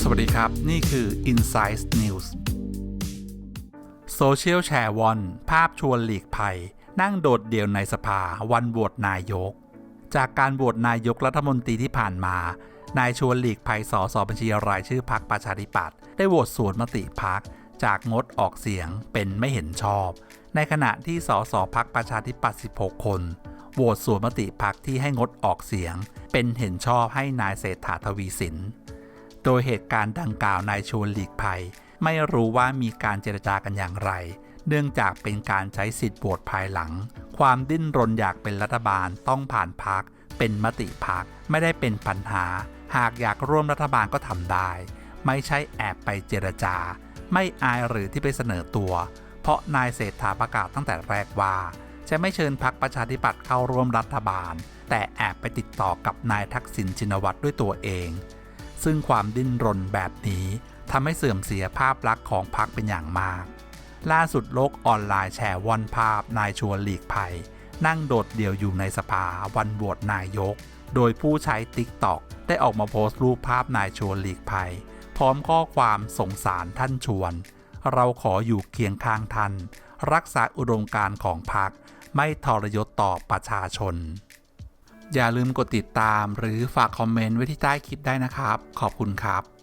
สวัสดีครับ นี่คือ Insight News โซเชียลแชร์วอนภาพชวนหลีกภัย นั่งโดดเดี่ยวในสภาวันโหวตนายก จากการโหวตนายกรัฐมนตรีที่ผ่านมา นายชวนหลีกภัยสสบัญชีรายชื่อพักประชาธิปัตย์ได้โหวตสวนมติพักจากงดออกเสียงเป็นไม่เห็นชอบ ในขณะที่สสพักประชาธิปัตย์ 16 คน โหวตสวนมติพักที่ให้งดออกเสียง เป็นเห็นชอบให้นายเศรษฐาทวีสิน โดยเหตุการณ์ดังกล่าวนายชวนหลีกภัย ไม่รู้ว่ามีการเจรจากันอย่างไร เนื่องจากเป็นการใช้สิทธิ์โหวตภายหลัง ความดิ้นรนอยากเป็นรัฐบาลต้องผ่านพัก เป็นมติพักไม่ได้เป็นปัญหา หากอยากร่วมรัฐบาลก็ทำได้ ไม่ใช่แอบไปเจรจา ไม่อายหรือที่ไปเสนอตัว เพราะนายเศรษฐาประกาศตั้งแต่แรกว่า จะไม่เชิญพักประชาธิปัตย์เข้าร่วมรัฐบาล แต่แอบไปติดต่อกับนายทักษิณชินวัตรด้วยตัวเอง ซึ่งความดิ้นรนแบบนี้ทำให้เสื่อมเสียภาพลักษณ์ของพรรคเป็นอย่างมาก ล่าสุดโลกออนไลน์แชร์วันภาพนายชวนหลีกภัย นั่งโดดเดี่ยวอยู่ในสภาวันโหวตนายก โดยผู้ใช้ TikTok ได้ออกมาโพสต์รูปภาพนายชวนหลีกภัย พร้อมข้อความสงสารท่านชวน เราขออยู่เคียงข้างท่านรักษาอุดมการณ์ของพรรค ไม่ทรยศต่อประชาชน อย่าลืมกดติดตามหรือฝากคอมเมนต์ไว้ที่ใต้คลิปได้นะครับ ขอบคุณครับ